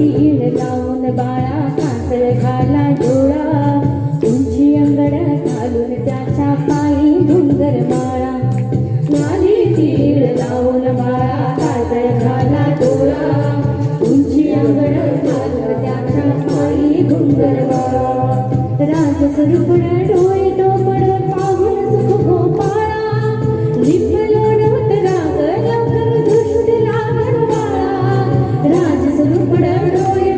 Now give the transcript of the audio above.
तीळ लावून बाळा कासळ घाला डोळा तुमची अंगड घालून त्याच्या पायी डोंगर माळा. नाली तीळ लावून बाळा कासळ घाला डोळा तुमची अंगड घालून त्याच्या पायी डोंगर माळा. राजस्वरूपणा Hallelujah.